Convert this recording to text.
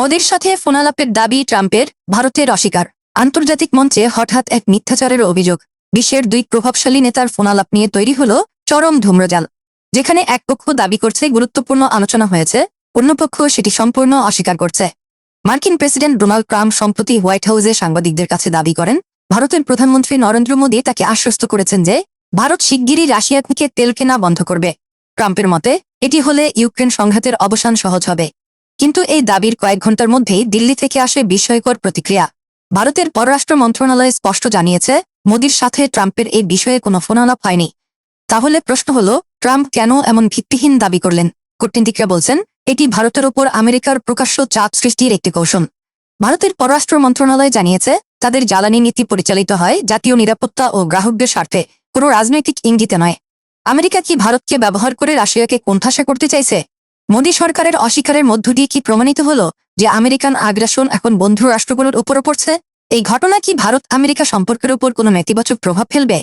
মোদির সাথে ফোনালাপের দাবি ট্রাম্পের, ভারতের অস্বীকার। আন্তর্জাতিক মঞ্চে হঠাৎ এক মিথ্যাচারের অভিযোগ। বিশ্বের দুই প্রভাবশালী নেতার ফোনালাপ নিয়ে তৈরি হল চরম ধূম্রজাল, যেখানে এক পক্ষ দাবি করছে গুরুত্বপূর্ণ আলোচনা হয়েছে, অন্য পক্ষ সেটি সম্পূর্ণ অস্বীকার করছে। মার্কিন প্রেসিডেন্ট ডোনাল্ড ট্রাম্প সম্প্রতি হোয়াইট হাউসে সাংবাদিকদের কাছে দাবি করেন, ভারতের প্রধানমন্ত্রী নরেন্দ্র মোদী তাকে আশ্বস্ত করেছেন যে, ভারত শিগগিরই রাশিয়া থেকে তেল কেনা বন্ধ করবে। ট্রাম্পের মতে, এটি হলে ইউক্রেন সংঘাতের অবসান সহজ হবে। কিন্তু এই দাবির কয়েক ঘণ্টার মধ্যেই দিল্লি থেকে আসে বিস্ময়কর প্রতিক্রিয়া। ভারতের পররাষ্ট্র মন্ত্রণালয় স্পষ্ট জানিয়েছে, মোদির সাথে ট্রাম্পের এই বিষয়ে কোনো ফোনালাপ হয়নি। তাহলে প্রশ্ন হল, ট্রাম্প কেন এমন ভিত্তিহীন দাবি করলেন? কূটনীতিকরা বলছেন, এটি ভারতের ওপর আমেরিকার প্রকাশ্য চাপ সৃষ্টির একটি কৌশল। ভারতের পররাষ্ট্র মন্ত্রণালয় জানিয়েছে, তাদের জ্বালানি নীতি পরিচালিত হয় জাতীয় নিরাপত্তা ও গ্রাহকদের স্বার্থে, কোনো রাজনৈতিক ইঙ্গিতে নয়। আমেরিকা কি ভারতকে ব্যবহার করে রাশিয়াকে কোণঠাসা করতে চাইছে? মোদী সরকারের অস্বীকারের মধ্য দিয়ে কি প্রমাণিত হল যে আমেরিকান আগ্রাসন এখন বন্ধু রাষ্ট্রগুলোর উপরও পড়ছে? এই ঘটনা কি ভারত আমেরিকা সম্পর্কের উপর কোনো নেতিবাচক প্রভাব ফেলবে?